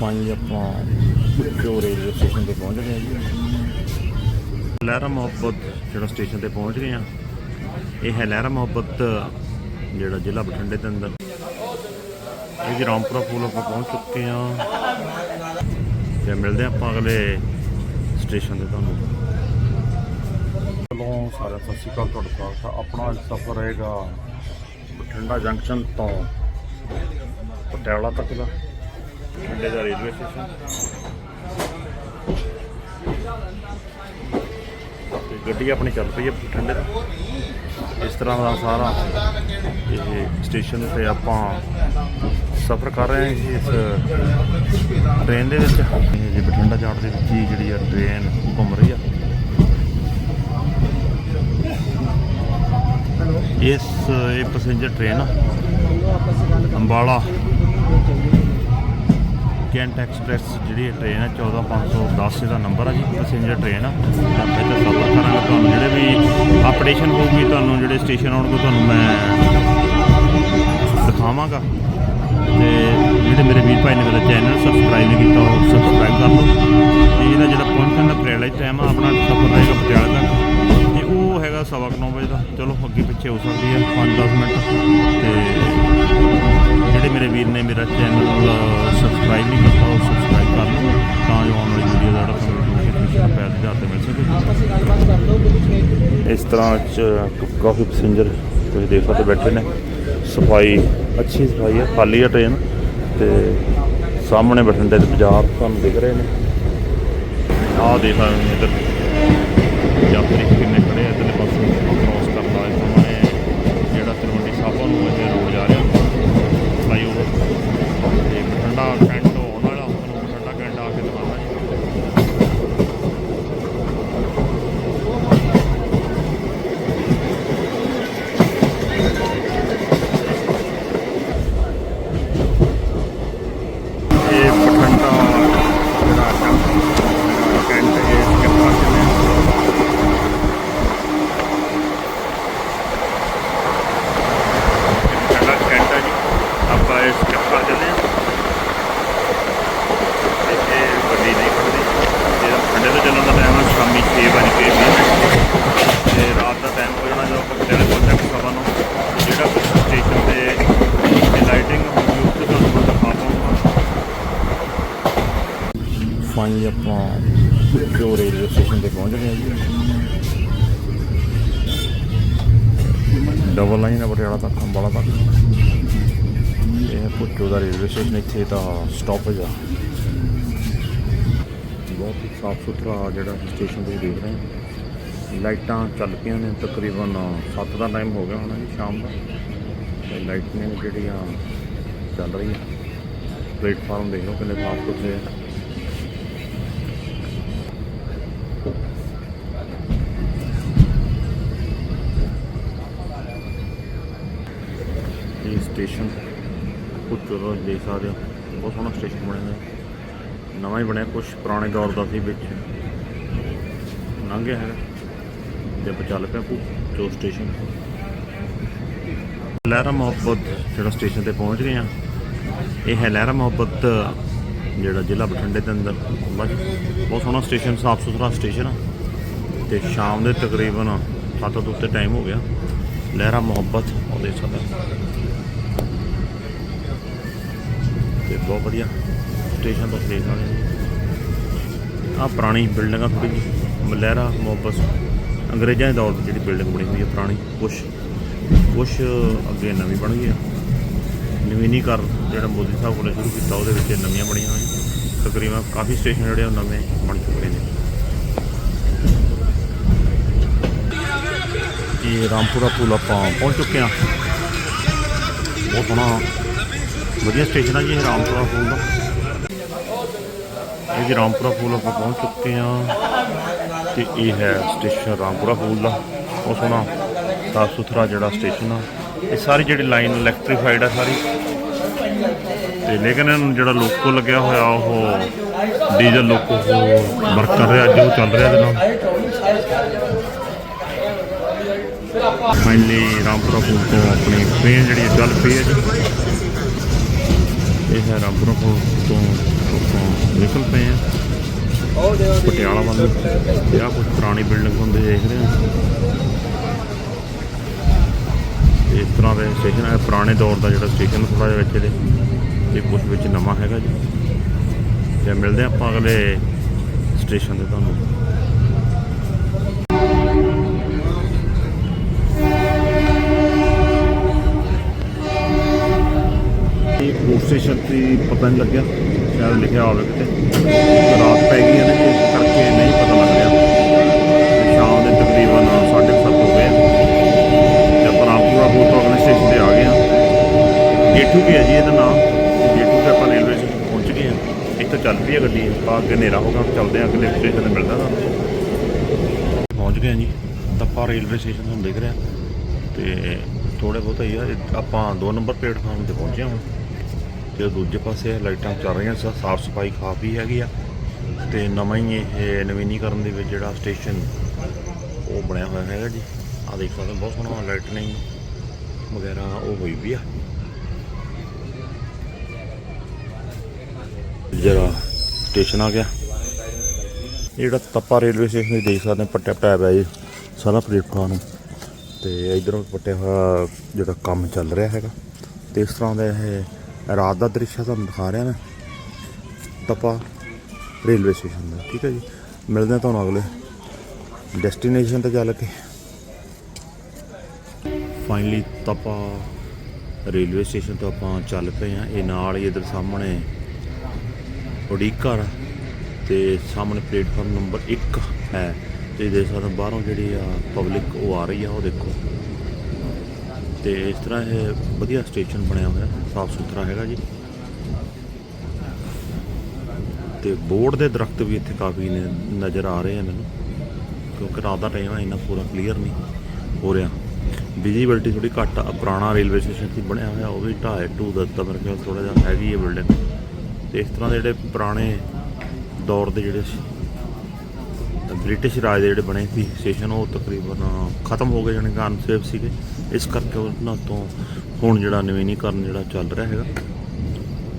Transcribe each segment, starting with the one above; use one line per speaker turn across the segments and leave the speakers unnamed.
Finally ਆਪਾਂ ਪੁੱਚੋ railway station ਤੇ ਪਹੁੰਚ ਗਏ ਹਾਂ ਜੀ। ਲਹਿਰਾ ਮੁਹੱਬਤ ਜਿਹੜਾ ਸਟੇਸ਼ਨ ਤੇ ਪਹੁੰਚ ਗਏ ਹਾਂ। ਇਹ ਹੈ ਲਹਿਰਾ ਮੁਹੱਬਤ ਜਿਹੜਾ ਜ਼ਿਲ੍ਹਾ ਬਠਿੰਡੇ ਦੇ ਅੰਦਰ। ਇਹ ਜੀ ਰਾਮਪੁਰਾ ਫੂਲ ਆਪਾਂ ਪਹੁੰਚ ਚੁੱਕੇ ਹਾਂ। ਤੇ ਮਿਲਦੇ ਹਾਂ ਆਪਾਂ ਅਗਲੇ ਸਟੇਸ਼ਨ ਤੇ ਤੁਹਾਨੂੰ। ਚਲੋ ਸਾਰਿਆਂ ਸਤਿ ਸ਼੍ਰੀ ਅਕਾਲ ਤੁਹਾਡਾ ਸਵਾਗਤ ਹੈ। ਆਪਣਾ ਅੱਜ ਸਫ਼ਰ ਰਹੇਗਾ ਬਠਿੰਡਾ ਜੰਕਸ਼ਨ ਤੋਂ ਪਟਿਆਲਾ ਤੱਕ ਦਾ। ਬਠਿੰਡੇ ਦਾ ਰੇਲਵੇ ਸਟੇਸ਼ਨ। ਤੇ ਗੱਡੀ ਆਪਣੀ ਚੱਲ ਪਈ ਹੈ ਬਠਿੰਡੇ ਤੋਂ। ਇਸ ਤਰ੍ਹਾਂ ਦਾ ਸਾਰਾ ਇਹ ਸਟੇਸ਼ਨ ਤੇ ਆਪਾਂ ਸਫ਼ਰ ਕਰ ਰਹੇ ਹਾਂ ਜੀ ਇਸ ਟ੍ਰੇਨ ਦੇ ਵਿੱਚ। ਇਹ ਬਠਿੰਡਾ ਜਾਣ ਦੇ ਵਿੱਚ ਹੀ ਜਿਹੜੀ ਆ ਟ੍ਰੇਨ ਘੁੰਮ ਰਹੀ ਆ। ਇਸ, ਇਹ ਪੈਸੇਂਜਰ ਟ੍ਰੇਨ ਆ। ਅੰਬਾਲਾ। ਕੈਂਟ ਐਕਸਪ੍ਰੈਸ ਜਿਹੜੀ ਇਹ ਟ੍ਰੇਨ ਹੈ 14510 ਦਾ ਨੰਬਰ ਆ ਜੀ ਪੈਸੇਂਜਰ ਟ੍ਰੇਨ ਆ। ਤਾਂ ਆਪਾਂ ਇੱਥੇ ਸਫ਼ਰ ਕਰਾਂਗੇ ਤੁਹਾਨੂੰ, ਜਿਹੜੇ ਵੀ ਅਪਡੇਸ਼ਨ ਹੋਊਗੀ ਤੁਹਾਨੂੰ, ਜਿਹੜੇ ਸਟੇਸ਼ਨ ਆਉਣਗੇ, ਤੁਹਾਨੂੰ ਮੈਂ ਦਿਖਾਵਾਂਗਾ। ਤੇ ਜਿਹੜੇ ਮੇਰੇ ਵੀਰ ਭਾਈ ਨੇ ਮੇਰਾ ਚੈਨਲ ਸਬਸਕ੍ਰਾਈਬ ਨਹੀਂ ਕੀਤਾ, ਉਹ ਸਬਸਕ੍ਰਾਈਬ ਕਰ ਲਓ। ਤੇ ਇਹਦਾ ਜਿਹੜਾ ਪਹੁੰਚਣ ਦਾ ਪਟਿਆਲਾ ਟਾਈਮ ਆ ਆਪਣਾ ਸਫ਼ਰ ਰਹੇਗਾ ਪਟਿਆਲਾ ਤੱਕ। ਕੁ ਨੌ ਵਜੇ ਦਾ। ਚਲੋ ਅੱਗੇ ਪਿੱਛੇ ਹੋ ਸਕਦੀ ਹੈ 5-10 ਮਿੰਟ। ਤੇ ਜਿਹੜੇ ਮੇਰੇ ਵੀਰ ਨੇ ਮੇਰਾ ਚੈਨਲ ਸਬਸਕ੍ਰਾਈਬ ਨਹੀਂ ਕੀਤਾ ਉਹ ਸਬਸਕ੍ਰਾਈਬ ਕਰ ਲਓ। ਤਾਂ ਜੋ ਆਉਣ ਵਾਲੀ ਵੀਡੀਓ ਦਾ ਜਿਹੜਾ ਤੁਹਾਨੂੰ ਨੋਟੀਫਿਕੇਸ਼ਨ ਦੇ ਹੱਥ ਤੇ ਮਿਲ ਸਕੇ। ਇਸ ਤਰ੍ਹਾਂ ਚ ਕਾਫੀ ਪੈਸੇਂਜਰ ਤੁਸੀਂ ਦੇਖ ਸਕਦੇ ਬੈਠੇ ਨੇ। ਸਫ਼ਾਈ ਅੱਛੀ ਸਫ਼ਾਈ ਹੈ ਖਾਲੀ ਹੈ ਟ੍ਰੇਨ ਤੇ ਸਾਹਮਣੇ ਬਠਿੰਡੇ ਦੇ ਬਾਜ਼ਾਰ ਤੁਹਾਨੂੰ ਦਿਖ ਰਹੇ ਨੇ। ਆਹ ਦੇਖ ਰਹੇ ਨੇ ਇੱਧਰ। ਯਾਤਰੀ ਕਿੰਨੇ ਖੜੇ ਆ ਇੱਥੇ ਤਾਂ ਸਟਾਪੇਜ ਆ ਬਹੁਤ ਹੀ ਸਾਫ਼ ਸੁਥਰਾ ਜਿਹੜਾ ਸਟੇਸ਼ਨ ਤੁਸੀਂ ਦੇਖ ਰਹੇ ਹੋ। ਲਾਈਟਾਂ ਚੱਲ ਪਈਆਂ ਨੇ, ਤਕਰੀਬਨ 7 ਦਾ ਟਾਈਮ ਹੋ ਗਿਆ ਹੋਣਾ ਜੀ ਸ਼ਾਮ ਦਾ। ਤੇ ਲਾਈਟਨਿੰਗ ਜਿਹੜੀਆਂ ਚੱਲ ਰਹੀ ਹੈ ਪਲੇਟਫਾਰਮ ਦੇਖ ਲਓ ਕਿੰਨੇ ਸਾਫ਼ ਸੁਥਰੇ ਆ। ਇਹ ਸਟੇਸ਼ਨ ਪੁੱਛੋ ਤੋਂ ਦੇਖ ਸਕਦੇ ਹੋ। ਬਹੁਤ ਸੋਹਣਾ ਸਟੇਸ਼ਨ ਬਣਿਆ ਹੋਇਆ। ਨਵਾਂ ਹੀ ਬਣਿਆ ਕੁਝ ਪੁਰਾਣੇ ਦੌਰ ਦਾ ਸੀ ਵਿੱਚ। ਲੰਘ ਗਿਆ ਹੈਗਾ। ਤੇ ਆਪਾਂ ਚੱਲ ਪਿਆ ਜੋ ਸਟੇਸ਼ਨ ਲਹਿਰਾ ਮੁਹੱਬਤ ਜਿਹੜਾ ਸਟੇਸ਼ਨ ਤੇ ਪਹੁੰਚ ਗਏ ਆ ਇਹ ਹੈ ਲਹਿਰਾ ਮੁਹੱਬਤ, ਜਿਹੜਾ ਜ਼ਿਲ੍ਹਾ ਬਠਿੰਡੇ ਦੇ ਅੰਦਰ। ਬਹੁਤ ਸੋਹਣਾ ਸਟੇਸ਼ਨ ਸਾਫ਼ ਸੁਥਰਾ ਸਟੇਸ਼ਨ ਆ। ਤੇ ਸ਼ਾਮ ਦੇ ਤਕਰੀਬਨ 7 ਤੋਂ ਉੱਤੇ ਟਾਈਮ ਹੋ ਗਿਆ। ਲਹਿਰਾ ਮੁਹੱਬਤ ਉਹ ਦੇਖ ਸਕਦੇ ਤੇ ਬਹੁਤ ਵਧੀਆ। ਸਟੇਸ਼ਨ ਤੋਂ ਦੇਖ ਸਕਦੇ ਆ ਪੁਰਾਣੀ ਬਿਲਡਿੰਗ ਆ ਥੋੜੀ ਜਿਹੀ। ਮਲਹਿਰਾ ਮੁਹੱਬਤ ਅੰਗਰੇਜ਼ਾਂ ਦੇ ਦੌਰ ਦੀ ਜਿਹੜੀ ਬਿਲਡਿੰਗ ਬਣੀ ਹੋਈ ਹੈ ਪੁਰਾਣੀ ਕੁਛ ਕੁਛ ਅੱਗੇ ਨਵੀਂ ਬਣ ਗਈ ਆ। ਨਵੀਨੀਕਰਨ ਜਿਹੜਾ ਮੋਦੀ ਸਾਹਿਬ ਕੋਲੇ ਸ਼ੁਰੂ ਕੀਤਾ, ਉਹਦੇ ਵਿੱਚ ਨਵੀਆਂ ਬਣੀਆਂ ਹੋਈਆਂ। ਤਕਰੀਬਨ ਕਾਫੀ ਸਟੇਸ਼ਨ ਜਿਹੜੇ ਉਹ ਨਵੇਂ ਬਣ ਚੁੱਕੇ ਨੇ। ਇਹ ਰਾਮਪੁਰਾ ਪੁਲ ਆਪਾਂ ਪਹੁੰਚ ਚੁੱਕੇ ਹਾਂ ਬਹੁਤ ਸੋਹਣਾ ਵਧੀਆ ਸਟੇਸ਼ਨ ਆ ਜੀ, ਰਾਮਪੁਰਾ ਫੂਲ ਦਾ ਇਹ ਜੀ ਰਾਮਪੁਰਾ ਫੂਲ ਆਪਾਂ ਪਹੁੰਚ ਚੁੱਕੇ ਹਾਂ। ਤੇ ਇਹ ਹੈ ਸਟੇਸ਼ਨ ਰਾਮਪੁਰਾ ਫੂਲ ਦਾ ਉਹ ਸੋਹਣਾ, ਸਾਫ਼ ਸੁਥਰਾ ਜਿਹੜਾ ਸਟੇਸ਼ਨ ਆ। ਇਹ ਸਾਰੀ ਜਿਹੜੀ ਲਾਈਨ ਇਲੈਕਟ੍ਰੀਫਾਈਡ ਆ ਸਾਰੀ। ਤੇ ਲੇਕਿਨ ਇਹਨੂੰ ਜਿਹੜਾ ਲੋਕੋ ਲੱਗਿਆ ਹੋਇਆ, ਉਹ ਡੀਜ਼ਲ ਲੋਕੋ ਵਰਕ ਕਰ ਰਿਹਾ ਉਹ ਚੱਲ ਰਿਹਾ ਇਹਦੇ ਨਾਲ। ਫਾਈਨਲੀ ਰਾਮਪੁਰਾ ਫੂਲ ਤੋਂ ਆਪਣੀ ਟ੍ਰੇਨ ਜਿਹੜੀ ਹੈ ਚੱਲ ਪਈ ਹੈ ਜੀ। ਇਹ ਹੈ ਰਾਮਪੁਰਾ ਪੁਲ ਤੋਂ ਆਪਾਂ ਨਿਕਲ ਪਏ ਆ। ਪਟਿਆਲਾ ਵੱਲ ਨੂੰ। ਤੇ ਕੁਝ ਪੁਰਾਣੀ ਬਿਲਡਿੰਗ ਹੁੰਦੇ ਦੇਖ ਰਹੇ ਹਾਂ ਇਸ ਤਰ੍ਹਾਂ ਦੇ ਸਟੇਸ਼ਨ ਹੈ ਪੁਰਾਣੇ ਦੌਰ ਦਾ ਜਿਹੜਾ ਸਟੇਸ਼ਨ ਥੋੜਾ ਜਿਹਾ ਵਿੱਚ ਇਹਦੇ। ਤੇ ਕੁਝ ਵਿੱਚ ਨਵਾਂ ਹੈਗਾ ਜੀ। ਤੇ ਮਿਲਦੇ ਹਾਂ ਆਪਾਂ ਅਗਲੇ ਸਟੇਸ਼ਨ ਤੇ ਤੁਹਾਨੂੰ ਇਹ ਪੁਲਿਸ ਸਟੇਸ਼ਨ ਤੇ ਪਤਾ ਨਹੀਂ ਲੱਗਿਆ। ਸ਼ਾਇਦ ਲਿਖਿਆ ਹੋਵੇ ਕਿਤੇ। ਰਾਤ ਪੈ ਗਈ ਹੈ ਇਸ ਕਰਕੇ ਨਹੀਂ ਪਤਾ ਲੱਗ ਰਿਹਾ। ਤੇ ਸ਼ਾਮ ਦੇ ਤਕਰੀਬਨ 7:30 ਹੋ ਗਏ ਆ। ਤੇ ਆਪਾਂ ਰਾਮਪੁਰਾ ਪੁਲ ਤੋਂ ਅਗਲੇ ਸਟੇਸ਼ਨ ਤੇ ਆ ਗਏ ਹਾਂ। ਜੇਠੂ ਵੀ ਹੈ ਜੀ, ਇਹਦਾ ਨਾਮ। ਜੇਠੂ ਤੇ ਆਪਾਂ ਰੇਲਵੇ ਸਟੇਸ਼ਨ ਪਹੁੰਚ ਗਏ ਆ ਇੱਥੇ ਚੱਲ ਪਈ ਹੈ ਗੱਡੀ। ਆਪਾਂ ਅੱਗੇ ਹਨੇਰਾ ਹੋ ਗਿਆ ਚੱਲਦੇ ਹਾਂ, ਅਗਲੇ ਸਟੇਸ਼ਨ ਤੇ ਮਿਲਦਾ ਤੁਹਾਨੂੰ। ਪਹੁੰਚ ਗਏ ਆ ਜੀ। ਤੱਪਾ ਰੇਲਵੇ ਸਟੇਸ਼ਨ ਤੁਹਾਨੂੰ ਦਿਖ ਰਿਹਾ ਤੇ ਥੋੜੇ ਬਹੁਤਾ ਹੀ ਆ, ਆਪਾਂ 2 ਨੰਬਰ ਪਲੇਟਫਾਰਮ ਤੇ ਪਹੁੰਚੇ ਹਾਂ ਤੇ ਦੂਜੇ ਪਾਸੇ ਲਾਈਟਾਂ ਚੱਲ ਰਹੀਆਂ ਸਾਫ਼ ਸਫ਼ਾਈ ਕਾਫੀ ਹੈਗੀ ਆ ਤੇ ਨਵਾਂ ਹੀ ਇਹ ਨਵੀਨੀਕਰਨ ਦੇ ਵਿੱਚ ਜਿਹੜਾ ਸਟੇਸ਼ਨ ਉਹ ਬਣਿਆ ਹੋਇਆ ਹੈਗਾ ਜੀ। ਆ ਦੇਖ ਸਕਦੇ ਬਹੁਤ ਸੋਹਣਾ ਲਾਈਟਨਿੰਗ ਵਗੈਰਾ ਉਹ ਹੋਈ ਵੀ ਆ। ਜਿਹੜਾ ਸਟੇਸ਼ਨ ਆ ਗਿਆ। ਇਹ ਜਿਹੜਾ ਤੱਪਾ ਰੇਲਵੇ ਸਟੇਸ਼ਨ ਤੁਸੀਂ ਦੇਖ ਸਕਦੇ ਪੱਟਿਆ ਪਟਿਆ ਹੈ ਜੀ, ਸਾਰਾ ਪਲੇਟਫਾਰਮ ਤੇ ਇਧਰੋਂ ਪੱਟਿਆ ਹੋਇਆ ਜਿਹੜਾ ਕੰਮ ਚੱਲ ਰਿਹਾ ਹੈਗਾ। ਤੇ ਇਸ ਤਰ੍ਹਾਂ ਦਾ ਇਹ ਰਾਤ ਦਾ ਦ੍ਰਿਸ਼ ਤੁਹਾਨੂੰ ਦਿਖਾ ਰਿਹਾ ਮੈਂ। ਤਪਾ ਰੇਲਵੇ ਸਟੇਸ਼ਨ ਦਾ, ਠੀਕ ਹੈ ਜੀ। ਮਿਲਦੇ ਹਾਂ ਤੁਹਾਨੂੰ ਅਗਲੇ ਡੈਸਟੀਨੇਸ਼ਨ ਤੇ ਚੱਲ ਕੇ। ਫਾਈਨਲੀ ਤਪਾ ਰੇਲਵੇ ਸਟੇਸ਼ਨ ਤੋਂ ਆਪਾਂ ਚੱਲ ਪਏ ਆ ਇਹ ਨਾਲ ਹੀ ਇਧਰ ਸਾਹਮਣੇ ਉਡੀਕਰ ਘਰ ਤੇ ਸਾਹਮਣੇ ਪਲੇਟਫਾਰਮ ਨੰਬਰ 1 ਹੈ। ਤੇ ਦੇਖ ਸਕਦੇ ਬਾਹਰੋਂ ਜਿਹੜੀ ਆ ਪਬਲਿਕ ਉਹ ਆ ਰਹੀ ਆ, ਉਹ ਦੇਖੋ। ਤੇ ਇਸ ਤਰ੍ਹਾਂ ਇਹ ਵਧੀਆ ਸਟੇਸ਼ਨ ਬਣਿਆ ਹੋਇਆ, ਸਾਫ਼ ਸੁਥਰਾ ਹੈਗਾ ਜੀ। ਤੇ ਬੋਰਡ ਦੇ ਦਰਖਤ ਵੀ ਇੱਥੇ ਕਾਫੀ ਨੇ, ਨਜ਼ਰ ਆ ਰਹੇ ਆ ਮੈਨੂੰ, ਕਿਉਂਕਿ ਰਾਤ ਦਾ ਟਾਈਮ ਹੈ ਇੰਨਾ ਪੂਰਾ ਕਲੀਅਰ ਨਹੀਂ ਹੋ ਰਿਹਾ। ਵਿਜ਼ੀਬਿਲਟੀ ਥੋੜੀ ਘੱਟ ਆ, ਪੁਰਾਣਾ ਰੇਲਵੇ ਸਟੇਸ਼ਨ ਸੀ ਬਣਿਆ ਹੋਇਆ, ਉਹ ਵੀ ਢਾਏ ਟੂ ਦਾ ਤਾਂ ਮੇਰੇ ਖਿਆਲ ਥੋੜਾ ਜਿਹਾ ਹੈਵੀ ਹੈ ਬਿਲਡਿੰਗ ਤੇ ਇਸ ਤਰ੍ਹਾਂ ਦੇ ਜਿਹੜੇ ਪੁਰਾਣੇ ਦੌਰ ਦੇ ਜਿਹੜੇ ਬ੍ਰਿਟਿਸ਼ ਰਾਜ ਦੇ ਜਿਹੜੇ ਬਣੇ ਸੀ ਸਟੇਸ਼ਨ, ਉਹ ਤਕਰੀਬਨ ਖਤਮ ਹੋ ਗਏ ਜਾਣੀ ਕਿ ਅਨਸੇਫ ਸੀਗੇ। ਇਸ ਕਰਕੇ ਉਹਨਾਂ ਤੋਂ ਹੁਣ ਜਿਹੜਾ ਨਵੀਨੀਕਰਨ ਜਿਹੜਾ ਚੱਲ ਰਿਹਾ ਹੈਗਾ।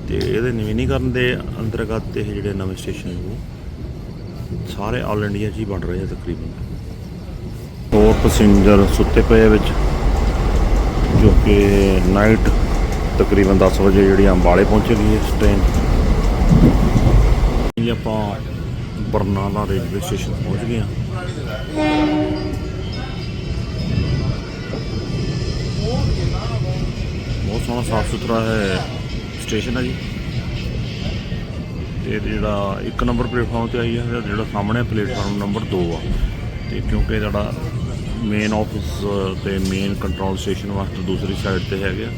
ਤੇ ਇਹਦੇ ਨਵੀਨੀਕਰਨ ਦੇ ਅੰਤਰਗਤ ਇਹ ਜਿਹੜੇ ਨਵੇਂ ਸਟੇਸ਼ਨ ਉਹ ਸਾਰੇ ਆਲ ਇੰਡੀਆ 'ਚ ਹੀ ਬਣ ਰਹੇ ਆ ਤਕਰੀਬਨ। ਹੋਰ ਪੈਸੇਂਜਰ ਸੁੱਤੇ ਪਏ ਵਿੱਚ, ਜੋ ਕਿ ਨਾਈਟ ਤਕਰੀਬਨ 10 ਵਜੇ ਜਿਹੜੀ ਅੰਬਾਲੇ ਪਹੁੰਚੇਗੀ ਇਸ ਟ੍ਰੇਨ ਆਪਾਂ ਬਰਨਾਲਾ ਰੇਲਵੇ ਸਟੇਸ਼ਨ ਪਹੁੰਚ ਗਏ ਹਾਂ। ਬਹੁਤ ਸੋਹਣਾ ਸਾਫ਼ ਸੁਥਰਾ ਹੈ ਸਟੇਸ਼ਨ ਹੈ ਜੀ। ਤੇ ਜਿਹੜਾ ਇੱਕ ਨੰਬਰ ਪਲੇਟਫਾਰਮ ਤੇ ਆਈ ਹੈ ਜਿਹੜਾ ਸਾਹਮਣੇ ਪਲੇਟਫਾਰਮ ਨੰਬਰ 2 ਆ। ਤੇ ਕਿਉਂਕਿ ਜਿਹੜਾ ਮੇਨ ਆਫਿਸ ਤੇ ਮੇਨ ਕੰਟਰੋਲ ਸਟੇਸ਼ਨ ਵਾਸਤੇ ਦੂਸਰੀ ਸਾਈਡ ਤੇ ਹੈਗੇ ਆ।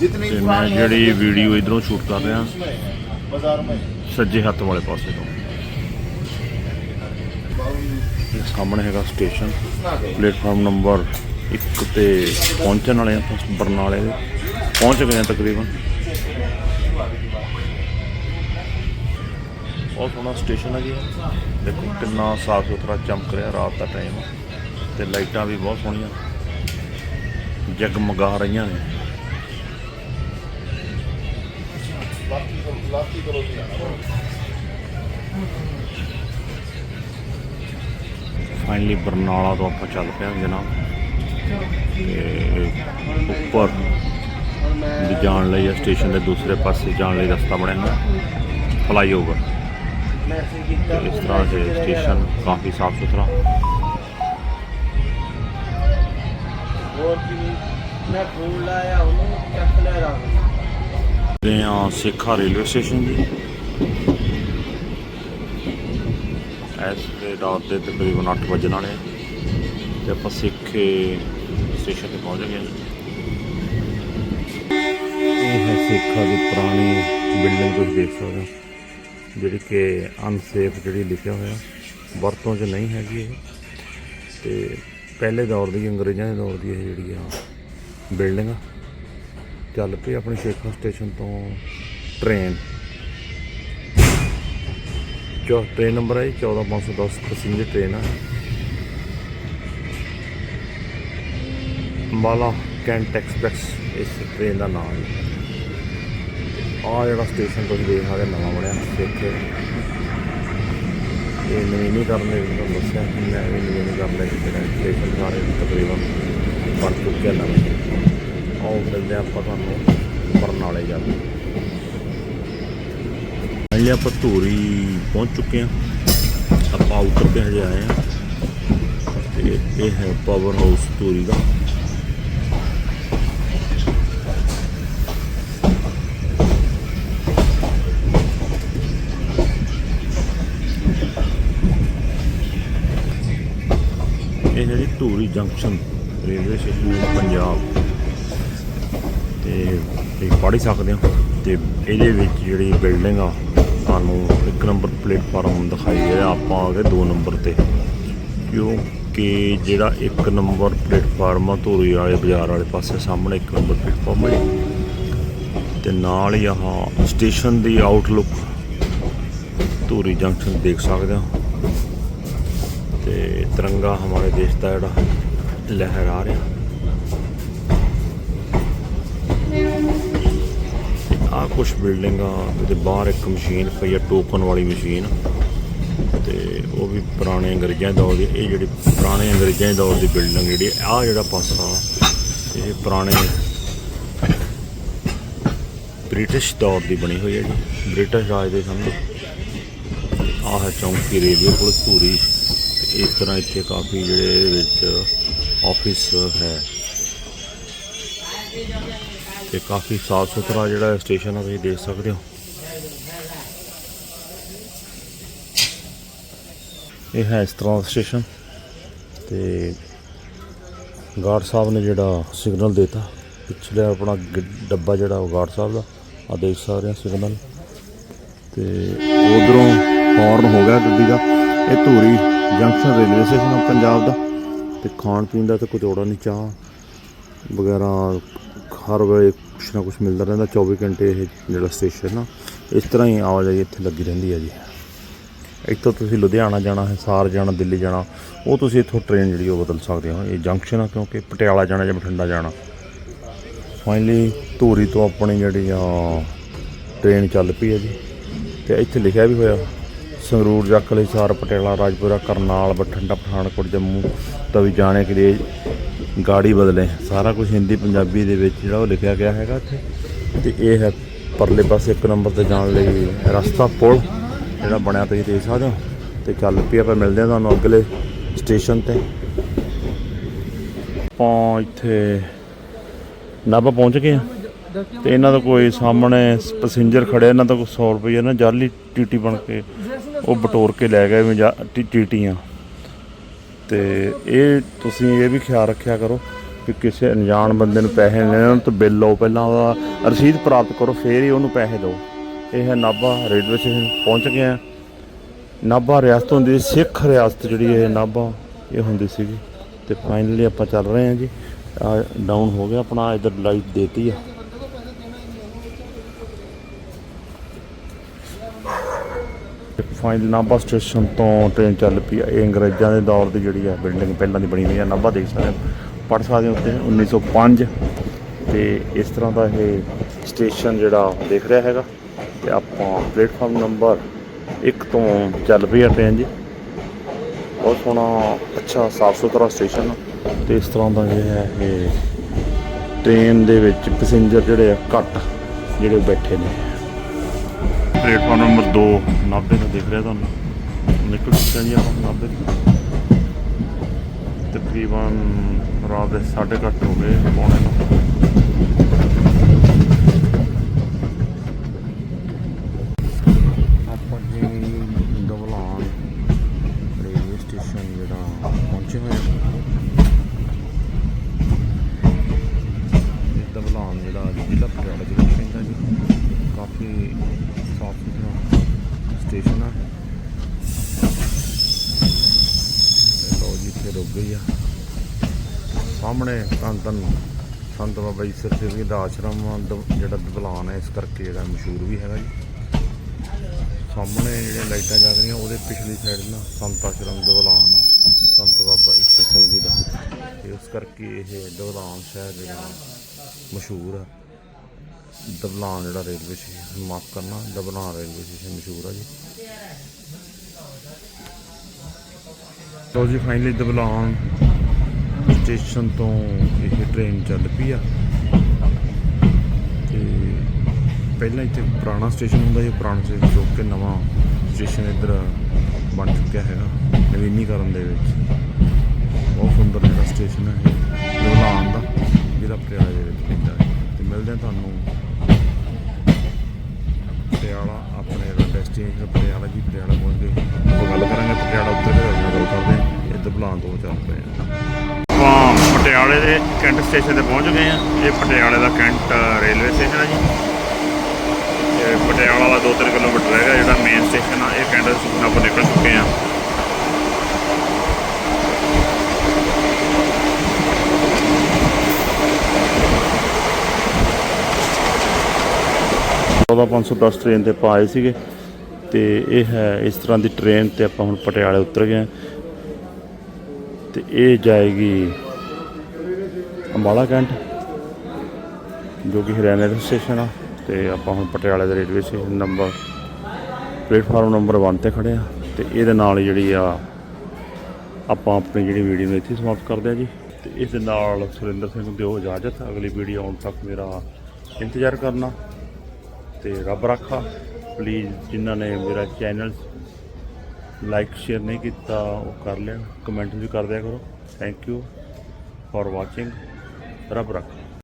ਜਿਤਨੀ ਪੁਰਾਣੀ
ਜਿਹੜੀ ਵੀਡੀਓ ਇਧਰੋਂ ਸ਼ੂਟ ਕਰ ਰਿਹਾ
ਬਾਜ਼ਾਰ ਮੇ
ਸੱਜੇ ਹੱਥ ਵਾਲੇ ਪਾਸੇ ਤੋਂ। ਸਾਹਮਣੇ ਹੈਗਾ ਸਟੇਸ਼ਨ, ਪਲੇਟਫਾਰਮ ਨੰਬਰ 1 ਤੇ ਪਹੁੰਚਣ ਵਾਲੇ ਆ ਬਰਨਾਲੇ ਦੇ। ਪਹੁੰਚ ਗਏ ਆ ਤਕਰੀਬਨ। ਬਹੁਤ ਸੋਹਣਾ ਸਟੇਸ਼ਨ ਹੈ ਜੀ ਦੇਖੋ ਕਿੰਨਾ ਸਾਫ਼ ਸੁਥਰਾ ਚਮਕ ਰਿਹਾ ਰਾਤ ਦਾ ਟਾਈਮ ਤੇ ਲਾਈਟਾਂ ਵੀ ਬਹੁਤ ਸੋਹਣੀਆਂ। ਜਗਮਗਾ ਰਹੀਆਂ ਨੇ। ਫਾਈਨਲੀ ਬਰਨਾਲਾ ਤੋਂ ਆਪਾਂ ਚੱਲ ਪਏ ਹਾਂ ਜਨਾਬ ਉੱਪਰ ਦੀ ਜਾਣ ਲਈ ਸਟੇਸ਼ਨ ਦੇ ਦੂਸਰੇ ਪਾਸੇ ਜਾਣ ਲਈ ਰਸਤਾ ਬਣਿਆ ਹੋਇਆ। ਫਲਾਈਓਵਰ ਇਸ ਤਰ੍ਹਾਂ ਦੇ ਸਟੇਸ਼ਨ ਕਾਫੀ ਸਾਫ਼ ਸੁਥਰਾ।
ਹੋਰ ਵੀ ਮੈਂ ਫੋਨ ਲਾਇਆ ਉਹਨੂੰ ਚੱਕ ਲੈ ਰਹਾ
ਤੇ ਆ ਸੇਖਾ ਰੇਲਵੇ ਸਟੇਸ਼ਨ ਜੀ। ਇਸ ਦੇ ਰਾਤ ਦੇ ਤਕਰੀਬਨ 8 ਵਜਣ ਵਾਲੇ ਆ। ਤੇ ਆਪਾਂ ਸਿੱਖੇ ਸਟੇਸ਼ਨ ਤੇ ਪਹੁੰਚ ਗਏ ਹਾਂ ਇਹ ਹੈ ਸੇਖਾ ਦੀ ਪੁਰਾਣੀ ਬਿਲਡਿੰਗ ਤੁਸੀਂ ਦੇਖ ਸਕਦੇ ਹੋ, ਜਿਹੜੀ ਕਿ ਅਨਸੇਫ ਜਿਹੜੀ ਲਿਖਿਆ ਹੋਇਆ, ਵਰਤੋਂ 'ਚ ਨਹੀਂ ਹੈਗੀ ਇਹ। ਤੇ ਪਹਿਲੇ ਦੌਰ ਦੀ, ਅੰਗਰੇਜ਼ਾਂ ਦੇ ਦੌਰ ਦੀ ਇਹ ਜਿਹੜੀ ਆ ਬਿਲਡਿੰਗ ਚੱਲ ਪਈ ਆਪਣੀ ਸ਼ੇਖਾ ਸਟੇਸ਼ਨ ਤੋਂ ਟ੍ਰੇਨ ਜੋ ਟ੍ਰੇਨ ਨੰਬਰ ਹੈ ਜੀ 14510 ਪੈਸੇਂਜਰ ਟ੍ਰੇਨ ਆ। ਅੰਬਾਲਾ ਕੈਂਟ ਐਕਸਪ੍ਰੈਸ ਇਸ ਟ੍ਰੇਨ ਦਾ ਨਾਮ ਹੈ ਆ ਜਿਹੜਾ ਸਟੇਸ਼ਨ ਤੁਸੀਂ ਦੇਖ ਸਕਦੇ ਨਵਾਂ ਬਣਿਆ ਸਿੱਖ ਇਹ ਨਵੀਂ ਨਹੀਂ ਕਰਨੇ ਤੁਹਾਨੂੰ ਦੱਸਿਆ ਕਿ ਮੈਂ ਵੀ ਨਵੀਂ ਨਹੀਂ ਕਰ ਜਿਹੜਾ ਸਟੇਸ਼ਨ ਸਾਰੇ ਤਕਰੀਬਨ ਬਣ ਚੁੱਕੇ ਨਵੇਂ। ਆਓ ਮਿਲਦੇ ਆਪਾਂ ਤੁਹਾਨੂੰ ਬਰਨਾਲੇ ਜਾ ਕੇ ਆਪਾਂ ਧੂਰੀ ਪਹੁੰਚ ਚੁੱਕੇ ਹਾਂ, ਆਪਾਂ ਆਊਟਰ ਤੇ ਹਜੇ ਆਏ ਹਾਂ। ਤੇ ਇਹ ਹੈ ਪਾਵਰ ਹਾਊਸ ਧੂਰੀ ਦਾ। ਇਹ ਹੈ ਜੀ Dhuri junction, railway station Punjab. ਤੇ ਤੁਸੀਂ ਪੜ੍ਹ ਹੀ ਸਕਦੇ ਹੋ। ਤੇ ਇਹਦੇ ਵਿੱਚ ਜਿਹੜੀ ਬਿਲਡਿੰਗ ਆ ਤੁਹਾਨੂੰ ਇੱਕ ਨੰਬਰ ਪਲੇਟਫਾਰਮ ਦਿਖਾਈ ਦੇ ਰਿਹਾ ਆਪਾਂ ਆ ਗਏ ਦੋ ਨੰਬਰ ਤੇ। ਕਿਉਂਕਿ ਜਿਹੜਾ ਇੱਕ ਨੰਬਰ ਪਲੇਟਫਾਰਮ ਆ, ਧੂਰੀ ਵਾਲੇ ਬਾਜ਼ਾਰ ਵਾਲੇ ਪਾਸੇ ਸਾਹਮਣੇ ਇੱਕ ਨੰਬਰ ਪਲੇਟਫਾਰਮ ਹੈ ਤੇ ਨਾਲ ਹੀ ਆਹ ਸਟੇਸ਼ਨ ਦੀ ਆਊਟਲੁੱਕ ਧੂਰੀ ਜੰਕਸ਼ਨ ਦੇਖ ਸਕਦੇ ਹੋ। ਤੇ ਤਿਰੰਗਾ ਹਮਾਰੇ ਦੇਸ਼ ਦਾ ਜਿਹੜਾ ਲਹਿਰਾ ਰਿਹਾ ਆ ਕੁਝ ਬਿਲਡਿੰਗਾਂ ਉਹਦੇ ਬਾਹਰ ਇੱਕ ਮਸ਼ੀਨ ਪਈ ਆ, ਟੋਕਨ ਵਾਲੀ ਮਸ਼ੀਨ। ਤੇ ਉਹ ਵੀ ਪੁਰਾਣੇ ਅੰਗਰੇਜ਼ਾਂ ਦੇ ਦੌਰ ਦੀ, ਇਹ ਜਿਹੜੀ ਪੁਰਾਣੇ ਅੰਗਰੇਜ਼ਾਂ ਦੇ ਦੌਰ ਦੀ ਬਿਲਡਿੰਗ ਜਿਹੜੀ ਆ ਜਿਹੜਾ ਪਾਸਾ, ਇਹ ਪੁਰਾਣੇ ਬ੍ਰਿਟਿਸ਼ ਦੌਰ ਦੀ ਬਣੀ ਹੋਈ ਹੈ ਜੀ। ਬ੍ਰਿਟਿਸ਼ ਰਾਜ ਦੇ ਸਮਝੋ ਆਹ ਹੈ ਚੌਂਕੀ ਰੇਲਵੇ ਕੋਲ ਧੂਰੀ। ਤੇ ਇਸ ਤਰ੍ਹਾਂ ਇੱਥੇ ਕਾਫੀ ਜਿਹੜੇ ਵਿੱਚ ਆਫਿਸ ਹੈ। ਤੇ ਕਾਫੀ ਸਾਫ਼ ਸੁਥਰਾ ਜਿਹੜਾ ਸਟੇਸ਼ਨ ਆ, ਤੁਸੀਂ ਦੇਖ ਸਕਦੇ ਹੋ। ਇਹ ਹੈ ਇਸ ਤਰ੍ਹਾਂ ਦਾ ਸਟੇਸ਼ਨ ਤੇ ਗਾਰਡ ਸਾਹਿਬ ਨੇ ਜਿਹੜਾ ਸਿਗਨਲ ਦਿੱਤਾ। ਪਿਛਲੇ ਆਪਣਾ ਗ- ਡੱਬਾ ਜਿਹੜਾ ਉਹ ਗਾਰਡ ਸਾਹਿਬ ਦਾ ਆ ਦੇਖ ਸਕਦੇ ਹੋ ਸਿਗਨਲ। ਤੇ ਉਧਰੋਂ ਹੌਰਨ ਹੋ ਗਿਆ ਗੱਡੀ ਦਾ। ਇਹ ਧੂਰੀ ਜੰਕਸ਼ਨ ਰੇਲਵੇ ਸਟੇਸ਼ਨ ਆ ਪੰਜਾਬ ਦਾ। ਤੇ ਖਾਣ ਪੀਣ ਦਾ ਤੇ ਕੁਝ ਔੜਾ ਨਹੀਂ, ਚਾਹ ਵਗੈਰਾ ਹਰ ਵੇਲੇ ਕੁਛ ਨਾ ਕੁਛ ਮਿਲਦਾ ਰਹਿੰਦਾ 24 ਘੰਟੇ ਇਹ ਜਿਹੜਾ ਸਟੇਸ਼ਨ ਆ, ਇਸ ਤਰ੍ਹਾਂ ਹੀ ਆਵਾਜਾਈ ਇੱਥੇ ਲੱਗੀ ਰਹਿੰਦੀ ਹੈ ਜੀ। ਇੱਥੋਂ ਤੁਸੀਂ ਲੁਧਿਆਣਾ ਜਾਣਾ, ਹਿਸਾਰ ਜਾਣਾ, ਦਿੱਲੀ ਜਾਣਾ, ਉਹ ਤੁਸੀਂ ਇੱਥੋਂ ਟ੍ਰੇਨ ਜਿਹੜੀ ਉਹ ਬਦਲ ਸਕਦੇ ਹੋ। ਇਹ ਜੰਕਸ਼ਨ ਆ ਕਿਉਂਕਿ ਪਟਿਆਲਾ ਜਾਣਾ ਜਾਂ ਬਠਿੰਡਾ ਜਾਣਾ। ਫਾਈਨਲੀ ਧੂਰੀ ਤੋਂ ਆਪਣੀ ਜਿਹੜੀ ਆ ਟ੍ਰੇਨ ਚੱਲ ਪਈ ਹੈ ਜੀ। ਤੇ ਇੱਥੇ ਲਿਖਿਆ ਵੀ ਹੋਇਆ, ਸੰਗਰੂਰ ਜੱਕਲ ਹਿਸਾਰ, ਪਟਿਆਲਾ, ਰਾਜਪੁਰਾ, ਕਰਨਾਲ, ਬਠਿੰਡਾ, ਪਠਾਨਕੋਟ, ਜੰਮੂ, ਤਵੀ ਜਾਣੇ ਕੇ ਲਈ ਗਾੜੀ ਬਦਲੇ। ਸਾਰਾ ਕੁਝ ਹਿੰਦੀ, ਪੰਜਾਬੀ ਦੇ ਵਿੱਚ ਜਿਹੜਾ ਉਹ ਲਿਖਿਆ ਗਿਆ ਹੈਗਾ ਇੱਥੇ। ਤੇ ਇਹ ਹੈ ਪਰਲੇ ਪਾਸੇ ਇੱਕ ਨੰਬਰ ਤੇ ਜਾਣ ਲਈ ਰਸਤਾ ਪੁਲ ਜਿਹੜਾ ਬਣਿਆ ਤੁਸੀਂ ਦੇਖ ਸਕਦੇ ਹੋ। ਤੇ ਚੱਲ ਪਈ ਆਪਾਂ ਮਿਲਦੇ ਹਾਂ ਤੁਹਾਨੂੰ ਅਗਲੇ ਸਟੇਸ਼ਨ ਤੇ। ਆਪਾਂ ਇੱਥੇ ਨਾਭਾ ਪਹੁੰਚ ਗਏ ਆ ਤੇ ਇਹਨਾਂ ਦਾ ਕੋਈ ਸਾਹਮਣੇ ਪੈਸੇਂਜਰ ਖੜਿਆ ਇਹਨਾਂ ਦਾ ਕੋਈ 100 ਰੁਪਏ ਨਾ, ਜਾਲੀ ਟੀਟੀ ਬਣ ਕੇ ਉਹ ਬਟੋਰ ਕੇ ਲੈ ਗਏ ਵੀ ਜਾ- ਟੀਟੀਆਂ। ਤੇ ਇਹ ਤੁਸੀਂ ਇਹ ਵੀ ਖਿਆਲ ਰੱਖਿਆ ਕਰੋ ਕਿ ਕਿਸੇ ਅਣਜਾਣ ਬੰਦੇ ਨੂੰ ਪੈਸੇ ਲੈਣ ਉਹਨਾਂ ਤੋਂ ਬਿੱਲ ਲਓ ਪਹਿਲਾਂ ਉਹਦਾ ਰਸੀਦ ਪ੍ਰਾਪਤ ਕਰੋ, ਫੇਰ ਹੀ ਉਹਨੂੰ ਪੈਸੇ ਦਿਓ। ਇਹ ਹੈ ਨਾਭਾ ਰੇਲਵੇ ਸਟੇਸ਼ਨ, ਪਹੁੰਚ ਗਏ ਆ। ਨਾਭਾ ਰਿਆਸਤ ਹੁੰਦੀ ਸੀ, ਸਿੱਖ ਰਿਆਸਤ ਜਿਹੜੀ ਇਹ ਨਾਭਾ, ਇਹ ਹੁੰਦੀ ਸੀਗੀ। ਤੇ ਫਾਈਨਲੀ ਆਪਾਂ ਚੱਲ ਰਹੇ ਹਾਂ ਜੀ। ਡਾਊਨ ਹੋ ਗਿਆ ਆਪਣਾ, ਇਧਰ ਲਾਈਟ ਦੇਤੀ ਆ। ਫਾਈਨਲ ਨਾਭਾ ਸਟੇਸ਼ਨ ਤੋਂ ਟ੍ਰੇਨ ਚੱਲ ਪਈ ਆ। ਇਹ ਅੰਗਰੇਜ਼ਾਂ ਦੇ ਦੌਰ ਦੀ ਜਿਹੜੀ ਆ ਬਿਲਡਿੰਗ ਪਹਿਲਾਂ ਦੀ ਬਣੀ ਹੋਈ ਹੈ ਨਾਭਾ ਦੇਖ ਸਕਦੇ ਹੋ। ਪੜ੍ਹ ਸਕਦੇ ਹੋ ਉੱਤੇ 1905 ਤੇ ਇਸ ਤਰ੍ਹਾਂ ਦਾ ਇਹ ਸਟੇਸ਼ਨ ਜਿਹੜਾ ਦੇਖ ਰਿਹਾ ਹੈਗਾ। ਤੇ ਆਪਾਂ ਪਲੇਟਫਾਰਮ ਨੰਬਰ 1 ਤੋਂ ਚੱਲ ਪਈ ਆ ਟ੍ਰੇਨ ਜੀ। ਬਹੁਤ ਸੋਹਣਾ, ਅੱਛਾ ਸਾਫ਼ ਸੁਥਰਾ ਸਟੇਸ਼ਨ ਆ। ਤੇ ਇਸ ਤਰ੍ਹਾਂ ਦਾ ਇਹ ਹੈ ਇਹ ਟ੍ਰੇਨ ਦੇ ਵਿੱਚ ਪੈਸੇਂਜਰ ਜਿਹੜੇ ਆ ਘੱਟ ਜਿਹੜੇ ਬੈਠੇ ਨੇ। ਪਲੇਟਫਾਰਮ ਨੰਬਰ 2 90 ਦਾ ਦਿਖ ਰਿਹਾ ਤੁਹਾਨੂੰ। ਨਿਕਲ ਚੁੱਕਿਆ ਜੀ ਆਪਾਂ ਨਾਭੇ ਤਕਰੀਬਨ ਰਾਤ ਦੇ 8:30 ਹੋ ਗਏ ਪੌਣੇ ਲੋ ਗਈ ਆ। ਸਾਹਮਣੇ ਧੰਨ ਧੰਨ ਸੰਤ ਬਾਬਾ ਈਸਰ ਸਿੰਘ ਜੀ ਦਾ ਆਸ਼ਰਮ ਦ- ਜਿਹੜਾ ਦਵਲਾਨ ਹੈ ਇਸ ਕਰਕੇ ਜਿਹੜਾ ਮਸ਼ਹੂਰ ਵੀ ਹੈਗਾ ਜੀ। ਸਾਹਮਣੇ ਜਿਹੜੀਆਂ ਲਾਈਟਾਂ ਜਗ ਰਹੀਆਂ ਉਹਦੇ ਪਿਛਲੀ ਸਾਈਡ ਨਾ ਸੰਤ ਆਸ਼ਰਮ ਦਵਲਾਨ ਆ, ਸੰਤ ਬਾਬਾ ਈਸ਼ਰ ਸਿੰਘ ਜੀ ਦਾ ਇਹ ਉਸ ਕਰਕੇ ਇਹ ਦਬਲਾਨ ਸ਼ਹਿਰ ਜਿਹੜਾ ਮਸ਼ਹੂਰ ਆ। ਦਬਲਾਨ ਜਿਹੜਾ ਰੇਲਵੇ ਸਟੇਸ਼ਨ ਮਾਫ ਕਰਨਾ ਦਬਲਾਨ ਰੇਲਵੇ ਸਟੇਸ਼ਨ ਮਸ਼ਹੂਰ ਆ ਜੀ। ਲੋ ਜੀ ਫਾਈਨਲੀ ਦਬਲਾਨ ਸਟੇਸ਼ਨ ਤੋਂ ਇਹ ਟ੍ਰੇਨ ਚੱਲ ਪਈ ਆ। ਤੇ ਪਹਿਲਾਂ ਇੱਥੇ ਪੁਰਾਣਾ ਸਟੇਸ਼ਨ ਹੁੰਦਾ ਸੀ, ਪੁਰਾਣਾ ਸਟੇਸ਼ਨ ਚੁੱਕ ਕੇ ਨਵਾਂ ਸਟੇਸ਼ਨ ਇੱਧਰ ਬਣ ਚੁੱਕਿਆ ਹੈਗਾ ਨਵੀਨੀਕਰਨ ਦੇ ਵਿੱਚ। ਬਹੁਤ ਸੁੰਦਰ ਜਿਹੜਾ ਸਟੇਸ਼ਨ ਹੈ ਇਹ, ਦਬਲਾਨ ਦਾ, ਜਿਹੜਾ ਪਟਿਆਲਾ ਦੇ ਵਿੱਚ ਪੈਂਦਾ ਹੈ। ਤੇ ਮਿਲਦੇ ਹਾਂ ਤੁਹਾਨੂੰ ਪਟਿਆਲਾ, ਆਪਣੇ ਜਿਹੜਾ ਡੈਸਟੀਨੇਸ਼ਨ ਪਟਿਆਲਾ ਜੀ, ਪਟਿਆਲਾ ਪਹੁੰਚ ਗਏ। ਆਪਾਂ ਗੱਲ ਕਰਾਂਗੇ ਪਟਿਆਲਾ ਉੱਤੇ ਕੇ ਤੁਹਾਡੇ ਨਾਲ ਗੱਲ ਕਰਦੇ ਹਾਂ ਇੱਧਰ ਦਬਲਾਨ ਤੋਂ ਚੱਲ ਪਏ ਆ। ਆਪਾਂ ਪਟਿਆਲੇ ਦੇ ਕੈਂਟ ਸਟੇਸ਼ਨ ਤੇ ਪਹੁੰਚ ਗਏ ਆ ਇਹ ਪਟਿਆਲੇ ਦਾ ਕੈਂਟ ਰੇਲਵੇ ਸਟੇਸ਼ਨ ਆ ਜੀ। ਤੇ ਪਟਿਆਲਾ ਦਾ 2-3 ਕਿਲੋਮੀਟਰ ਹੈਗਾ ਜਿਹੜਾ ਮੇਨ ਸਟੇਸ਼ਨ ਆ। ਇਹ ਕੈਂਟ ਸਟੇਸ਼ਨ ਆਪਾਂ ਨਿਕਲ ਚੁੱਕੇ ਆ ਚੌਦਾਂ 510 ਟ੍ਰੇਨ ਤੇ ਆਪਾਂ ਆਏ ਸੀਗੇ ਤੇ ਇਹ ਹੈ ਇਸ ਤਰ੍ਹਾਂ ਦੀ ਟ੍ਰੇਨ ਤੇ ਆਪਾਂ ਹੁਣ ਪਟਿਆਲੇ ਉਤਰ ਗਏ ਹਾਂ। ਤੇ ਇਹ ਜਾਏਗੀ ਅੰਬਾਲਾ ਕੈਂਟ, ਜੋ ਕਿ ਹਰਿਆਣਾ ਦਾ ਸਟੇਸ਼ਨ ਆ। ਤੇ ਆਪਾਂ ਹੁਣ ਪਟਿਆਲੇ ਦੇ railway station number platform number 1 ਤੇ ਖੜੇ ਆ ਤੇ ਇਹਦੇ ਨਾਲ ਜਿਹੜੀ ਆ, ਆਪਾਂ ਆਪਣੀ ਜਿਹੜੀ ਵੀਡੀਓ ਨੂੰ ਇੱਥੇ ਸਮਾਪਤ ਕਰਦੇ ਆ ਜੀ। ਤੇ ਇਸ ਦੇ ਨਾਲ ਸੁਰਿੰਦਰ ਸਿੰਘ ਦਿਓ ਇਜਾਜ਼ਤ ਅਗਲੀ ਵੀਡੀਓ ਆਉਣ ਤੱਕ ਮੇਰਾ ਇੰਤਜ਼ਾਰ ਕਰਨਾ। ਤੇ ਰੱਬ ਰੱਖਾ ਪਲੀਜ਼ ਜਿਨ੍ਹਾਂ ਨੇ ਮੇਰਾ ਚੈਨਲ ਲਾਈਕ ਸ਼ੇਅਰ ਨਹੀਂ ਕੀਤਾ, ਉਹ ਕਰ ਲਿਆ ਕਮੈਂਟ ਵੀ ਕਰ ਦਿਆ ਕਰੋ। ਥੈਂਕ ਯੂ ਫॉर ਵਾਚਿੰਗ ਰੱਬ ਰੱਖਾ।